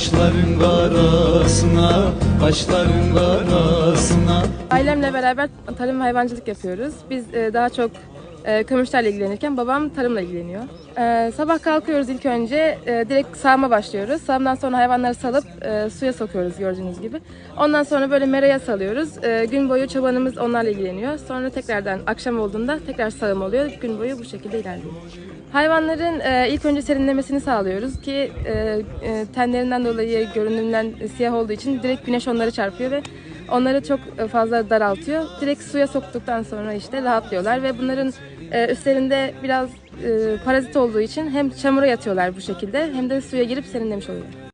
Taşların arasına, taşların arasına Ailemle beraber tarım ve hayvancılık yapıyoruz. Biz e, daha çok e, kömürlerle ilgilenirken babam tarımla ilgileniyor. E, sabah kalkıyoruz ilk önce e, direkt sağıma başlıyoruz. Sağımdan sonra hayvanları salıp e, suya sokuyoruz gördüğünüz gibi. Ondan sonra böyle meraya salıyoruz. E, gün boyu çobanımız onlarla ilgileniyor. Sonra tekrardan akşam olduğunda tekrar sağım oluyor. Gün boyu bu şekilde ilerliyor. Hayvanların e, ilk önce serinlemesini sağlıyoruz ki e, e, tenlerinden dolayı görünümden siyah olduğu için direkt güneş onları çarpıyor ve onları çok e, fazla daraltıyor. Direkt suya soktuktan sonra işte rahatlıyorlar ve bunların e, üstlerinde biraz e, parazit olduğu için hem çamura yatıyorlar bu şekilde hem de suya girip serinlemiş oluyorlar.